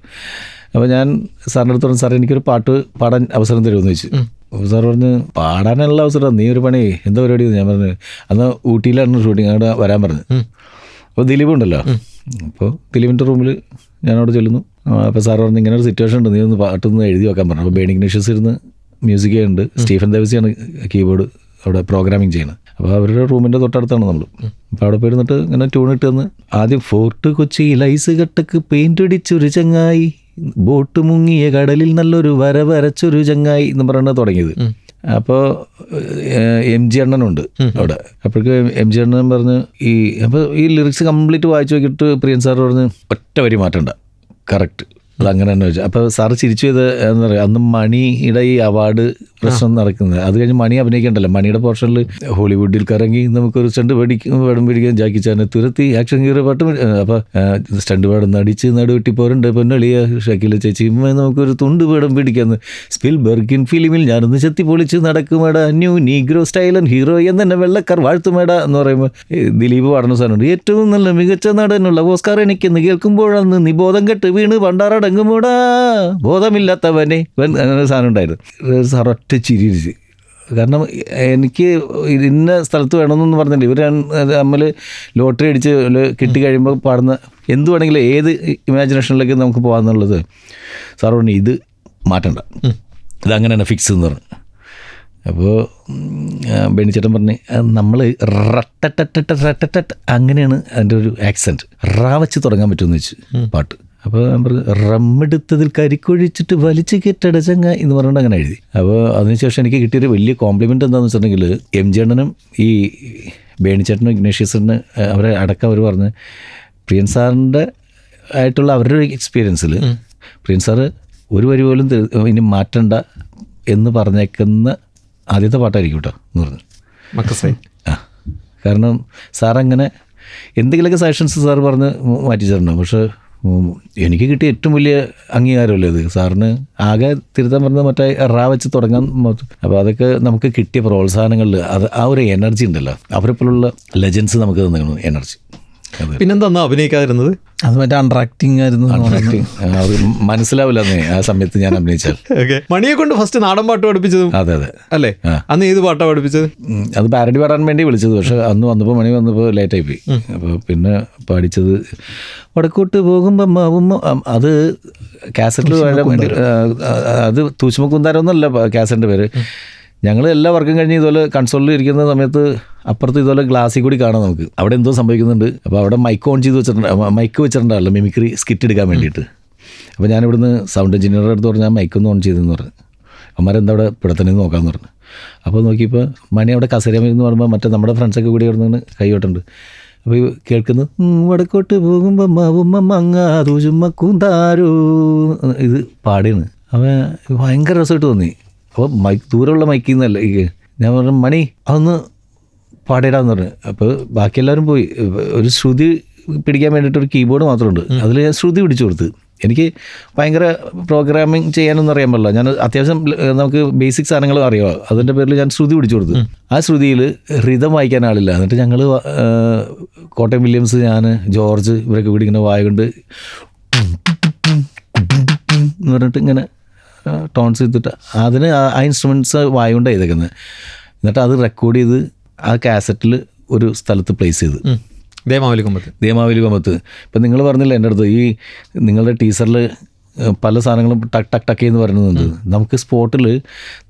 അപ്പോൾ ഞാൻ സാറിന്റെ അടുത്ത് പറഞ്ഞു സാർ എനിക്കൊരു പാട്ട് പാടാൻ അവസരം തരുമെന്ന് ചോദിച്ചു. അപ്പോൾ സാർ പറഞ്ഞ് പാടാനുള്ള അവസരം നീ ഒരു പണി എന്താ പരിപാടി? ഞാൻ പറഞ്ഞു. അന്ന് ഊട്ടിയിലാണ് ഷൂട്ടിങ് അവിടെ വരാൻ പറഞ്ഞു. അപ്പോൾ ദിലീപ് ഉണ്ടല്ലോ അപ്പോൾ ദിലീപിന്റെ റൂമിൽ ഞാനവിടെ ചെല്ലുന്നു. അപ്പോൾ സാർ പറഞ്ഞു ഇങ്ങനെ ഒരു സിറ്റുവേഷൻ ഉണ്ട്. നീ ഒന്ന് പാട്ടൊന്ന് എഴുതി വെക്കാൻ പറഞ്ഞു. അപ്പോൾ ബേണിക് നിഷസ് ഇരുന്ന് മ്യൂസിക് ഉണ്ട് സ്റ്റീഫൻ ദേവസിയാണ് കീബോർഡ് അവിടെ പ്രോഗ്രാമിങ് ചെയ്യുന്നത്. അപ്പോൾ അവരുടെ റൂമിന്റെ തൊട്ടടുത്താണ് നമ്മൾ അപ്പോൾ അവിടെ പോയിരുന്നിട്ട് ഇങ്ങനെ ട്യൂൺ ഇട്ട് തന്ന് ആദ്യം ഫോർട്ട് കൊച്ചി ലൈസ് കട്ടക്ക് പെയിന്റ് അടിച്ചൊരു ചങ്ങായി. ബോട്ട് മുങ്ങിയ കടലിൽ നല്ലൊരു വര വരച്ചൊരു ചങ്ങായി എന്ന് പറഞ്ഞാണ് തുടങ്ങിയത്. അപ്പോൾ എം ജി അണ്ണനുണ്ട് അവിടെ. അപ്പോഴേക്ക് എം ജി അണ്ണൻ പറഞ്ഞ് ഈ അപ്പോൾ ഈ ലിറിക്സ് കംപ്ലീറ്റ് വായിച്ചു നോക്കിയിട്ട് പ്രിയൻ സാർ പറഞ്ഞ് ഒറ്റ വരി മാറ്റണ്ട. കറക്റ്റ് അത് അങ്ങനെ തന്നെ വെച്ചു. അപ്പോൾ സാർ ചിരിച്ചു ചെയ്ത് എന്താ പറയുക അന്ന് മണിയുടെ ഈ അവാർഡ് പ്രശ്നം നടക്കുന്നത്. അത് കഴിഞ്ഞ് മണി അഭിനയിക്കണ്ടല്ലോ. മണിയുടെ പോർഷനിൽ ഹോളിവുഡിൽ കറങ്ങി നമുക്കൊരു സ്റ്റണ്ട് പേടിക്കും വേടം പിടിക്കാൻ ജാക്കി ചാനെ തുരത്തി ആക്ഷൻ ഹീറോ പാട്ട് അപ്പോൾ സ്റ്റണ്ട് വേടം അടിച്ച് നടുവെട്ടി പോരുണ്ട് പൊന്നളിയ ഷക്കീല ചേച്ചി നമുക്കൊരു തുണ്ട് വേടം പിടിക്കാന്ന്. സ്പിൽ ബെർഗിൻ ഫിലിമിൽ ഞാനൊന്ന് ചെത്തി പൊളിച്ച് നടക്കുമേട ന്യൂ നീഗ്രോ സ്റ്റൈലൻ ഹീറോ എന്ന് തന്നെ വെള്ളക്കാർ വാഴ്ത്തുമേട എന്ന് പറയുമ്പോൾ ദിലീപ് പാടുന്ന സാധനമുണ്ട്. ഏറ്റവും നല്ല മികച്ച നടനുള്ള ഓസ്കാർ എനിക്കെന്ന് കേൾക്കുമ്പോഴാണ് നിബോധം കെട്ട് വീണ് പണ്ടാറടങ്ങുമോടാ ബോധമില്ലാത്തവനെ ഇവൻ അങ്ങനെ സാധനം ഉണ്ടായിരുന്നു സാർ ഒറ്റ ചിരിച്ച് കാരണം എനിക്ക് ഇന്ന സ്ഥലത്ത് വേണമെന്നൊന്നും പറഞ്ഞില്ല. ഇവർ നമ്മൾ ലോട്ടറി അടിച്ച് കിട്ടി കഴിയുമ്പോൾ പാടുന്ന എന്ത് വേണമെങ്കിലും ഏത് ഇമാജിനേഷനിലേക്ക് നമുക്ക് പോകാമെന്നുള്ളത് സാർ പറഞ്ഞു ഇത് മാറ്റണ്ട. ഇതങ്ങനെയാണ് ഫിക്സ് എന്ന് പറഞ്ഞു. അപ്പോൾ ബെണിച്ചേട്ടൻ പറഞ്ഞ് നമ്മൾ റട്ടട്ടട്ട റട്ടട്ട അങ്ങനെയാണ് അതിന്റെ ഒരു ആക്സെന്റ് റാ വെച്ച് തുടങ്ങാൻ പറ്റുമെന്ന് വെച്ച് പാട്ട്. അപ്പോൾ ഞാൻ പറഞ്ഞു റമ്മെടുത്തതിൽ കരിക്കൊഴിച്ചിട്ട് വലിച്ചു കെട്ടട ചങ്ങ എന്ന് പറഞ്ഞുകൊണ്ട് അങ്ങനെ എഴുതി. അപ്പോൾ അതിനുശേഷം എനിക്ക് കിട്ടിയൊരു വലിയ കോംപ്ലിമെന്റ് എന്താണെന്ന് വെച്ചിട്ടുണ്ടെങ്കിൽ എം ജി അണ്ണനും ഈ ബേണിച്ചേട്ടനും ഇഗ്നേഷ്യസിന് അവരെ അടക്കം അവർ പറഞ്ഞ് പ്രിയൻ സാറിന്റെ ആയിട്ടുള്ള അവരുടെ ഒരു എക്സ്പീരിയൻസിൽ പ്രിയൻ സാറ് ഒരു വരി പോലും ഇനി മാറ്റണ്ട എന്ന് പറഞ്ഞേക്കുന്ന ആദ്യത്തെ പാട്ടായിരിക്കും കേട്ടോ എന്ന് പറഞ്ഞു. ആ. കാരണം സാറങ്ങനെ എന്തെങ്കിലുമൊക്കെ സജഷൻസ് സാർ പറഞ്ഞ് മാറ്റിച്ചിട്ടുണ്ടോ പക്ഷേ എനിക്ക് കിട്ടിയ ഏറ്റവും വലിയ അംഗീകാരമല്ലേ ഇത്? സാറിന് ആകെ തിരുത്താൻ പറഞ്ഞത് മറ്റേ റാ വെച്ച് തുടങ്ങാൻ അപ്പോൾ അതൊക്കെ നമുക്ക് കിട്ടിയ പ്രോത്സാഹനങ്ങളിൽ അത് ആ ഒരു എനർജി ഉണ്ടല്ലോ. അവരെ പോലുള്ള ലെജൻസ് നമുക്ക് തന്നിരുന്നു എനർജി പിന്നെന്താ അഭിനയിക്കാതിരുന്നത്? അത് മറ്റേ അണ്ടർ ആക്ടിങ് ആയിരുന്നു അത് മനസ്സിലാവില്ലെന്നേ ആ സമയത്ത് ഞാൻ അഭിനയിച്ചത് ഓക്കെ. മണിയെ കൊണ്ട് ഫസ്റ്റ് നാടൻ പാട്ട് പഠിപ്പിച്ചതും അതെ അതെ. അല്ലേ? അന്ന് ഏത് പാട്ടാ പഠിപ്പിച്ചത്? അത് പാരഡി പാടാൻ വേണ്ടി വിളിച്ചത്. പക്ഷെ അന്ന് വന്നപ്പോൾ മണി വന്നപ്പോൾ ലേറ്റായി പോയി. അപ്പോൾ പിന്നെ പഠിച്ചത് വടക്കോട്ട് പോകുമ്പോൾ മാവുമ്മ അത് കാസറ്റിൽ വേണ്ടി അത് തൂച്ചുമക്കുന്താരം എന്നല്ല കാസറ്റിന്റെ പേര്. ഞങ്ങൾ എല്ലാ വർക്കും കഴിഞ്ഞ് ഇതുപോലെ കൺസോളിൽ ഇരിക്കുന്ന സമയത്ത് അപ്പുറത്ത് ഇതുപോലെ ഗ്ലാസ്സിൽ കൂടി കാണാം നമുക്ക്. അവിടെ എന്തോ സംഭവിക്കുന്നുണ്ട്. അപ്പോൾ അവിടെ മൈക്ക് ഓൺ ചെയ്ത് വെച്ചിട്ടുണ്ട്. മൈക്ക് വെച്ചിട്ടുണ്ടാവില്ല മിമിക്രി സ്കിറ്റ് എടുക്കാൻ വേണ്ടിയിട്ട്. അപ്പോൾ ഞാനിവിടുന്ന് സൗണ്ട് എഞ്ചിനീയറുടെ അടുത്ത് പറഞ്ഞാൽ മൈക്കൊന്ന് ഓൺ ചെയ്തെന്ന് പറഞ്ഞു. അമ്മമാരെന്താ അവിടെ പിടത്തണെന്ന് നോക്കാമെന്ന് പറഞ്ഞു. അപ്പോൾ നോക്കിയപ്പോൾ മണി അവിടെ കസരമെന്ന് പറയുമ്പോൾ മറ്റേ നമ്മുടെ ഫ്രണ്ട്സൊക്കെ കൂടി കിടന്നു കൈയോട്ടുണ്ട്. അപ്പോൾ "ഉം, വടക്കോട്ട് പോകുമ്പോൾ മാവുമ്മ ചുമ്മക്കും താരൂ ഇത് പാടിയാണ്. അവൻ ഭയങ്കര രസമായിട്ട് തോന്നി. അപ്പോൾ മൈക്ക് ദൂരമുള്ള മൈക്കിൽ നിന്നല്ല ഈ ഞാൻ പറഞ്ഞു മണി അതൊന്ന് പാടിയിടാന്ന് പറഞ്ഞു അപ്പോൾ ബാക്കി എല്ലാവരും പോയി ഒരു ശ്രുതി പിടിക്കാൻ വേണ്ടിയിട്ട് ഒരു കീബോർഡ് മാത്രമുണ്ട് അതിൽ ഞാൻ ശ്രുതി പിടിച്ചു കൊടുത്ത് എനിക്ക് ഭയങ്കര പ്രോഗ്രാമിംഗ് ചെയ്യാനൊന്നും അറിയാൻ പാടില്ല ഞാൻ അത്യാവശ്യം നമുക്ക് ബേസിക് സാധനങ്ങൾ അറിയാം അതിന്റെ പേരിൽ ഞാൻ ശ്രുതി പിടിച്ചു കൊടുത്തു ആ ശ്രുതിയിൽ ഹൃദം വായിക്കാൻ ആളില്ല എന്നിട്ട് ഞങ്ങൾ കോട്ടയം വില്യംസ് ഞാൻ ജോർജ് ഇവരൊക്കെ കൂടി ഇങ്ങനെ വായ കൊണ്ട് എന്ന് പറഞ്ഞിട്ട് ഇങ്ങനെ ടോൺസ് ചെയ്തിട്ട് അതിന് ആ- ഇൻസ്ട്രുമെന്റ്സ് വായുകൊണ്ട് ചെയ്തേക്കുന്നത് എന്നിട്ട് അത് റെക്കോർഡ് ചെയ്ത് ആ കാസറ്റിൽ ഒരു സ്ഥലത്ത് പ്ലേസ് ചെയ്ത്. ദേമാവലി കുമ്പത്ത്. ദേമാവലി കുമ്പത്ത്. ഇപ്പം നിങ്ങൾ പറഞ്ഞില്ല എന്റെ അടുത്ത് ഈ നിങ്ങളുടെ ടീച്ചറിൽ പല സാധനങ്ങളും ടക്ക് ടക്ക് ടക്ക് എന്ന് പറയുന്നുണ്ട് നമുക്ക് സ്പോട്ടിൽ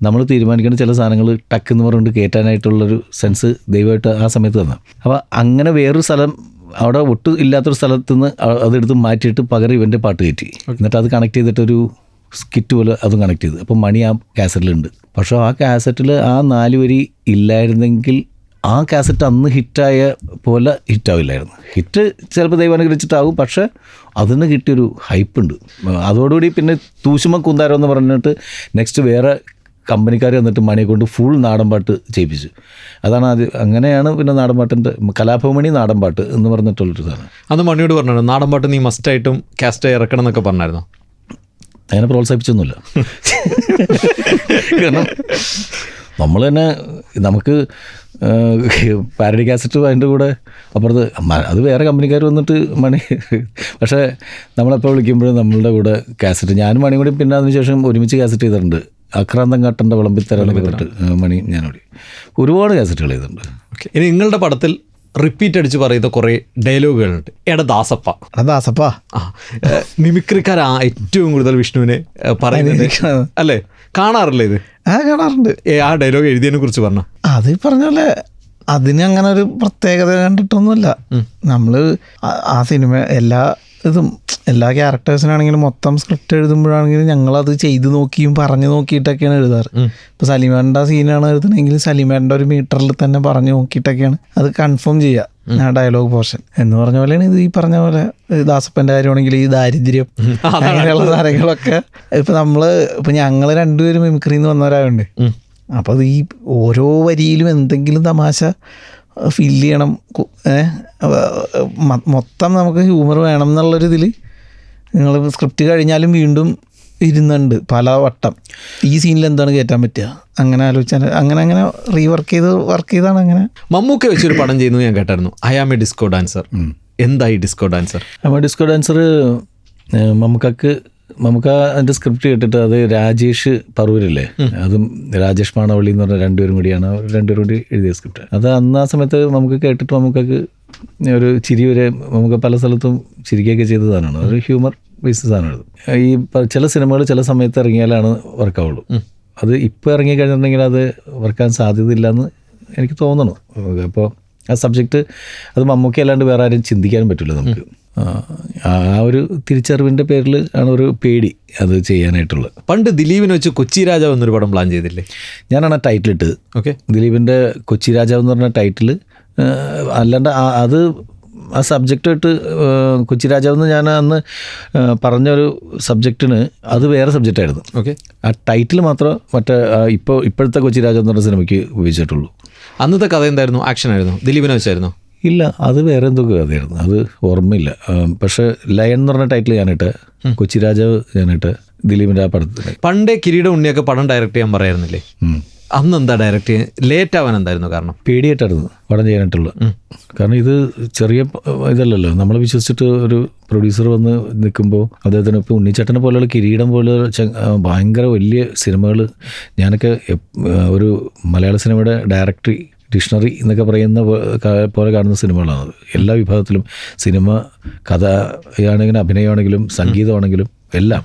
നമ്മൾ തീരുമാനിക്കുന്ന ചില സാധനങ്ങൾ ടക്ക് എന്ന് പറഞ്ഞുകൊണ്ട് കയറ്റാനായിട്ടുള്ളൊരു സെൻസ് ദൈവമായിട്ട് ആ സമയത്ത് തന്നെ അപ്പോൾ അങ്ങനെ വേറൊരു സ്ഥലം അവിടെ ഒട്ടും ഇല്ലാത്തൊരു സ്ഥലത്ത് നിന്ന് അതെടുത്ത് മാറ്റിയിട്ട് പകരം ഇവന്റെ പാട്ട് കയറ്റി എന്നിട്ട് അത് കണക്ട് ചെയ്തിട്ടൊരു സ്കിറ്റ് പോലെ അതും കണക്ട് ചെയ്തു. അപ്പോൾ മണി ആ കാസറ്റിലുണ്ട്. പക്ഷേ ആ കാസറ്റിൽ ആ നാല് വരി ഇല്ലായിരുന്നെങ്കിൽ ആ കാസറ്റ് അന്ന് ഹിറ്റായ പോലെ ഹിറ്റാവില്ലായിരുന്നു. ഹിറ്റ് ചിലപ്പോൾ ദൈവം അനുഗ്രഹിച്ചിട്ടാവും പക്ഷേ അതിന് കിട്ടിയൊരു ഹൈപ്പുണ്ട്. അതോടുകൂടി പിന്നെ തൂശുമ കുന്താരം എന്ന് പറഞ്ഞിട്ട് നെക്സ്റ്റ് വേറെ കമ്പനിക്കാർ വന്നിട്ട് മണിയെ കൊണ്ട് ഫുൾ നാടൻപാട്ട് ചെയ്യിപ്പിച്ചു. അതാണ് ആദ്യം. അങ്ങനെയാണ് പിന്നെ നാടൻ പാട്ടിന്റെ കലാഭവമണി നാടൻ പാട്ട് എന്ന് പറഞ്ഞിട്ടുള്ളൊരു സാധനം. അന്ന് മണിയോട് പറഞ്ഞു നാടൻപാട്ട് നീ മസ്റ്റായിട്ടും കാസ്റ്റ് ഇറക്കണം എന്നൊക്കെ പറഞ്ഞായിരുന്നോ. അങ്ങനെ പ്രോത്സാഹിപ്പിച്ചൊന്നുമില്ല. കാരണം നമ്മൾ തന്നെ നമുക്ക് പാരഡി കാസറ്റ് അതിന്റെ കൂടെ അപ്പുറത്ത് അത് വേറെ കമ്പനിക്കാർ വന്നിട്ട് മണി പക്ഷേ നമ്മളെപ്പോൾ വിളിക്കുമ്പോഴും നമ്മളുടെ കൂടെ കാസറ്റ് ഞാനും മണിയും കൂടി പിന്നെ അതിനുശേഷം ഒരുമിച്ച് കാസറ്റ് ചെയ്തിട്ടുണ്ട്. അക്രാന്തം കാട്ടന്റെ വിളമ്പിത്തരം. കേട്ട് മണി ഞാനോടി ഒരുപാട് കാസറ്റുകൾ ചെയ്തിട്ടുണ്ട്. ഓക്കെ. ഇനി നിങ്ങളുടെ പടത്തിൽ റിപ്പീറ്റ് അടിച്ച് പറയുന്ന കുറേ ഡയലോഗുകളുണ്ട് എടാ ദാസപ്പ. എടാ ദാസപ്പ. ആ മിമിക്രിക്കാരാ ഏറ്റവും കൂടുതൽ വിഷ്ണുവിനെ പറയുന്നത്. അല്ലേ? കാണാറില്ലേ ഇത്? ആ കാണാറുണ്ട്. ഏ, ആ ഡയലോഗ് എഴുതിയതിനെ കുറിച്ച് പറഞ്ഞ. അത് പറഞ്ഞല്ലേ പറഞ്ഞ പോലെ അതിന് അങ്ങനെ ഒരു പ്രത്യേകത കണ്ടിട്ടൊന്നുമില്ല. നമ്മൾ ആ സിനിമ എല്ലാ ഇതും എല്ലാ ക്യാരക്ടേഴ്സിനാണെങ്കിലും മൊത്തം സ്ക്രിപ്റ്റ് എഴുതുമ്പോഴാണെങ്കിലും ഞങ്ങളത് ചെയ്ത് നോക്കിയും പറഞ്ഞു നോക്കിയിട്ടൊക്കെയാണ് എഴുതാറ്. ഇപ്പോൾ സലിമാന്റെ സീനാണ് എഴുതണമെങ്കിൽ സലിമേന്റെ ഒരു മീറ്ററിൽ തന്നെ പറഞ്ഞു നോക്കിയിട്ടൊക്കെയാണ് അത് കൺഫേം ചെയ്യുക ആ ഡയലോഗ് പോർഷൻ എന്ന് പറഞ്ഞ പോലെയാണ് ഇത് ഈ പറഞ്ഞ പോലെ ദാസപ്പന്റെ കാര്യമാണെങ്കിൽ ഈ ദാരിദ്ര്യം അങ്ങനെയുള്ള കാര്യങ്ങളൊക്കെ. ഇപ്പം നമ്മൾ ഇപ്പം ഞങ്ങൾ രണ്ടുപേരും മിമിക്രിന്ന് നിന്ന് വന്നവരായുണ്ട്. അപ്പോൾ അത് ഈ ഓരോ വരിയിലും എന്തെങ്കിലും തമാശ ഫീൽ ചെയ്യണം മൊത്തം നമുക്ക് ഹ്യൂമർ വേണം എന്നുള്ളൊരു ഇതിൽ നിങ്ങൾ സ്ക്രിപ്റ്റ് കഴിഞ്ഞാലും വീണ്ടും ഇരുന്നുണ്ട് പല വട്ടം. ഈ സീനിൽ എന്താണ് കയറ്റാൻ പറ്റുക? അങ്ങനെ ആലോചിച്ചാൽ അങ്ങനെ അങ്ങനെ റീവർക്ക് ചെയ്ത് വർക്ക് ചെയ്താണ് അങ്ങനെ. മമ്മൂക്ക വെച്ചൊരു പടം ചെയ്യുന്നു ഞാൻ കേട്ടായിരുന്നു. I am a disco dancer എന്തായി ഡിസ്കോ ഡാൻസർ നമ്മൾ ഡിസ്കോ ഡാൻസർ മമ്മൂക്കക്ക് മമ്മൂക്ക അതിന്റെ സ്ക്രിപ്റ്റ് കേട്ടിട്ട് അത് രാജേഷ് പറവൂരില്ലേ? അതും രാജേഷ് മാണവള്ളി എന്ന് പറഞ്ഞ രണ്ടുപേരും കൂടിയാണ് അവർ രണ്ടുപേരും കൂടി എഴുതിയ സ്ക്രിപ്റ്റ് അത് അന്ന് ആ സമയത്ത് നമുക്ക് കേട്ടിട്ട് മമ്മൂക്കക്ക് ഒരു ചിരി വരെ നമുക്ക് പല സ്ഥലത്തും ചിരിക്കുകയൊക്കെ ചെയ്ത സാധനമാണ്. ഒരു ഹ്യൂമർ ബേസ്ഡ് സാധനമാണ് ഈ ചില സിനിമകൾ ചില സമയത്ത് ഇറങ്ങിയാലാണ് വർക്കാവുള്ളൂ. അത് ഇപ്പോൾ ഇറങ്ങിക്കഴിഞ്ഞിട്ടുണ്ടെങ്കിൽ അത് വർക്കാൻ സാധ്യതയില്ല എന്ന് എനിക്ക് തോന്നണം. അപ്പോൾ ആ സബ്ജക്റ്റ് അത് മമ്മൂക്കി അല്ലാണ്ട് വേറെ ആരും ചിന്തിക്കാനും പറ്റില്ല നമുക്ക്. ആ, ഒരു തിരിച്ചറിവിന്റെ പേരിൽ ആണ് ഒരു പേടി അത് ചെയ്യാനായിട്ടുള്ളത് പണ്ട് ദിലീപിനെ വെച്ച് കൊച്ചി രാജാവ് എന്നൊരു പടം പ്ലാൻ ചെയ്തില്ലേ? ഞാനാണ് ആ ടൈറ്റിൽ ഇട്ടത്. ഓക്കെ. ദിലീപിന്റെ കൊച്ചി രാജാവ് എന്ന് പറഞ്ഞ ടൈറ്റിൽ അല്ലാണ്ട് അത് ആ സബ്ജക്റ്റായിട്ട് കൊച്ചി ഞാൻ അന്ന് പറഞ്ഞൊരു സബ്ജക്റ്റിന് അത് വേറെ സബ്ജക്റ്റായിരുന്നു. ഓക്കെ. ആ ടൈറ്റിൽ മാത്രം മറ്റേ ഇപ്പോൾ ഇപ്പോഴത്തെ കൊച്ചി രാജാവ് എന്ന് പറഞ്ഞ സിനിമയ്ക്ക് ഉപയോഗിച്ചിട്ടുള്ളൂ. അന്നത്തെ കഥ എന്തായിരുന്നു? ആക്ഷൻ ആയിരുന്നു? ദിലീപിനെ വെച്ചായിരുന്നു? ഇല്ല അത് വേറെ എന്തോ കഥയായിരുന്നു. അത് ഓർമ്മയില്ല. പക്ഷേ ലയൺ എന്ന് പറഞ്ഞ ടൈറ്റിൽ ഞാനിട്ട് കൊച്ചി രാജാവ് ഞാനിട്ട് ദിലീപിന്റെ ആ പടത്തിൽ പണ്ടേ കിരീടം ഉണ്ണിയൊക്കെ പടം ഡയറക്റ്റ് ചെയ്യാൻ പറയായിരുന്നില്ലേ. അന്ന് എന്താ ഡയറക്റ്റ് ലേറ്റ് ആവാൻ എന്തായിരുന്നു കാരണം? പേടിയായിട്ടായിരുന്നു പടം ചെയ്യാനായിട്ടുള്ളത് കാരണം ഇത് ചെറിയ ഇതല്ലല്ലോ. നമ്മൾ വിശ്വസിച്ചിട്ട് ഒരു പ്രൊഡ്യൂസർ വന്ന് നിൽക്കുമ്പോൾ അദ്ദേഹത്തിന് ഇപ്പോൾ ഉണ്ണിച്ചേട്ടനെ പോലെയുള്ള കിരീടം പോലെ ഭയങ്കര വലിയ സിനിമകൾ ഞാനൊക്കെ ഒരു മലയാള സിനിമയുടെ ഡയറക്ടറി ഡിക്ഷണറി എന്നൊക്കെ പറയുന്ന പോലെ കാണുന്ന സിനിമകളാണ്. എല്ലാ വിഭാഗത്തിലും സിനിമ കഥയാണെങ്കിലും അഭിനയമാണെങ്കിലും സംഗീതമാണെങ്കിലും എല്ലാം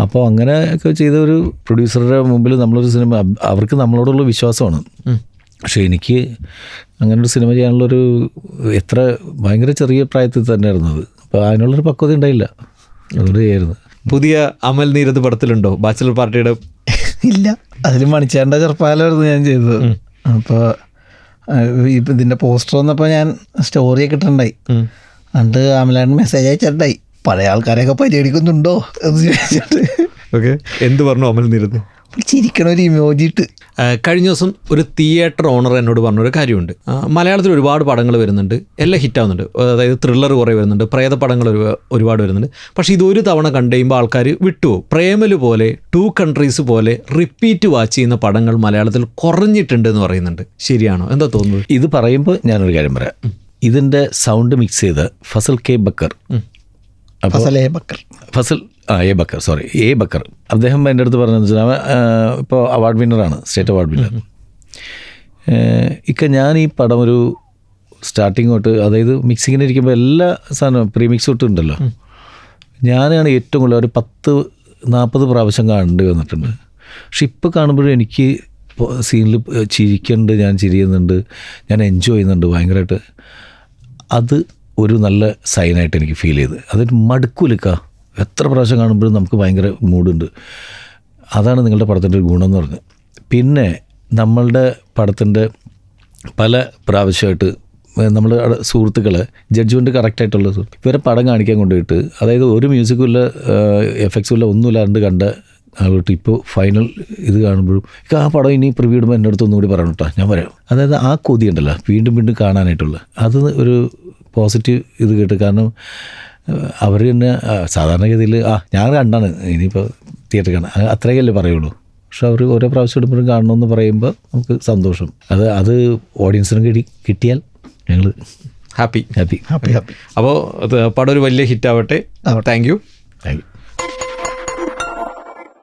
അപ്പോൾ അങ്ങനെയൊക്കെ ചെയ്ത ഒരു പ്രൊഡ്യൂസറുടെ മുമ്പിൽ നമ്മളൊരു സിനിമ അവർക്ക് നമ്മളോടുള്ള വിശ്വാസമാണ്. പക്ഷേ എനിക്ക് അങ്ങനൊരു സിനിമ ചെയ്യാനുള്ളൊരു എത്ര ഭയങ്കര ചെറിയ പ്രായത്തിൽ തന്നെയായിരുന്നു അത്. അപ്പോൾ അതിനുള്ളൊരു പക്വത ഉണ്ടായില്ല. അതുകൊണ്ട് ചെയ്യായിരുന്നു. പുതിയ അമൽ നീരത് പടത്തിലുണ്ടോ? ബാച്ചിലർ പാർട്ടിയുടെ ഇല്ല. അതിൽ മണിച്ചേണ്ട ചെറുപ്പമായാലായിരുന്നു ഞാൻ ചെയ്തത്. അപ്പോൾ ഇപ്പം ഇതിന്റെ പോസ്റ്റർ വന്നപ്പോൾ ഞാൻ സ്റ്റോറിയൊക്കെ ഇട്ടിട്ടുണ്ടായി. എന്നിട്ട് അമലാണ്ട് മെസ്സേജ് അയച്ചിട്ടുണ്ടായി. പഴയ ആൾക്കാരെയൊക്കെ പരിഗണിക്കുന്നുണ്ടോ എന്ന് ചോദിച്ചിട്ട് ഓക്കെ. എന്ത് പറഞ്ഞു അമൽ നിരുന്നു? ചിരിക്കണ ഒരു ഇമോജിയിട്ട് കഴിഞ്ഞ ദിവസം ഒരു തിയേറ്റർ ഓണർ എന്നോട് പറഞ്ഞൊരു കാര്യമുണ്ട്. മലയാളത്തിൽ ഒരുപാട് പടങ്ങൾ വരുന്നുണ്ട്. എല്ലാം ഹിറ്റാവുന്നുണ്ട് അതായത് ത്രില്ലർ കുറേ വരുന്നുണ്ട്. പ്രേത പടങ്ങൾ ഒരു- ഒരുപാട് വരുന്നുണ്ട്. പക്ഷേ ഇതൊരു ഒരു തവണ കണ്ടു കഴിയുമ്പോൾ ആൾക്കാർ വിട്ടുപോകും. പ്രേമൽ പോലെ ടു കൺട്രീസ് പോലെ റിപ്പീറ്റ് വാച്ച് ചെയ്യുന്ന പടങ്ങൾ മലയാളത്തിൽ കുറഞ്ഞിട്ടുണ്ട് എന്ന് പറയുന്നുണ്ട്. ശരിയാണോ? എന്താ തോന്നുന്നത്? ഇത് പറയുമ്പോൾ ഞാനൊരു കാര്യം പറയാം. ഇതിന്റെ സൗണ്ട് മിക്സ് ചെയ്ത് ഫസൽ കെ ബക്കർ അപ്പോൾ ഫസലേ ബക്കർ. ഫസൽ ആ A Bakker sorry A Bakker. അദ്ദേഹം എന്റെ അടുത്ത് പറഞ്ഞതെന്ന് വെച്ചാൽ ഇപ്പോൾ അവാർഡ് വിന്നറാണ് സ്റ്റേറ്റ് അവാർഡ് വിന്നർ ഇക്ക ഞാൻ ഈ പടം ഒരു സ്റ്റാർട്ടിങ് തൊട്ട് അതായത് മിക്സിങ്ങിന് ഇരിക്കുമ്പോൾ എല്ലാ സാധനവും പ്രീമിക്സ് തൊട്ട് ഉണ്ടല്ലോ. ഞാനാണ് ഏറ്റവും കൂടുതൽ ഒരു പത്ത് നാൽപ്പത് പ്രാവശ്യം കാണേണ്ടി വന്നിട്ടുണ്ട്. പക്ഷെ ഇപ്പോൾ കാണുമ്പോഴും എനിക്ക് സീനിൽ ചിരിക്കുന്നുണ്ട് ഞാൻ ചിരിയുന്നുണ്ട് ഞാൻ എൻജോയ് ചെയ്യുന്നുണ്ട് ഭയങ്കരമായിട്ട് അത് ഒരു നല്ല സൈനായിട്ട് എനിക്ക് ഫീൽ ചെയ്ത്. അതൊരു മടുക്കൂലക്ക എത്ര പ്രാവശ്യം കാണുമ്പോഴും നമുക്ക് ഭയങ്കര മൂഡുണ്ട് അതാണ് നിങ്ങളുടെ പടത്തിന്റെ ഒരു ഗുണം എന്ന് പറഞ്ഞത് പിന്നെ നമ്മളുടെ പടത്തിന്റെ പല പ്രാവശ്യമായിട്ട് നമ്മൾ സുഹൃത്തുക്കളെ ജഡ്ജ്മെന്റ് കറക്റ്റായിട്ടുള്ള സുഹൃത്ത് ഇവരെ പടം കാണിക്കാൻ കൊണ്ടുപോയിട്ട് അതായത് ഒരു മ്യൂസിക്കും ഇല്ല എഫക്ട്സും ഇല്ല ഒന്നുമില്ലാണ്ട് കണ്ട ആളോട്ട് ഇപ്പോൾ ഫൈനൽ ഇത് കാണുമ്പോഴും "ഇക്ക, ആ പടം ഇനി പ്രിവ്യൂ ഇടുമ്പോൾ എന്റെ അടുത്ത് ഒന്നുകൂടി പറയണം കേട്ടോ ഞാൻ പറയാം അതായത് ആ കൊതി ഉണ്ടല്ലോ വീണ്ടും വീണ്ടും കാണാനായിട്ടുള്ള. അത് ഒരു പോസിറ്റീവ് ഇത് കിട്ടും കാരണം അവർ തന്നെ സാധാരണഗതിയിൽ ആ ഞാൻ കണ്ടാണ് ഇനിയിപ്പോൾ തിയേറ്റർ കാണാൻ. അത്രയൊക്കെയല്ലേ പറയുള്ളൂ. പക്ഷെ അവർ ഓരോ പ്രാവശ്യം ഇടുമ്പോഴും കാണണമെന്ന് പറയുമ്പോൾ നമുക്ക് സന്തോഷം. അത് അത് ഓഡിയൻസിന് കിട്ടി കിട്ടിയാൽ ഞങ്ങൾ ഹാപ്പി ഹാപ്പി ഹാപ്പി ഹാപ്പി അപ്പോൾ അത് പടം ഒരു വലിയ ഹിറ്റ് ആവട്ടെ. Thank you thank you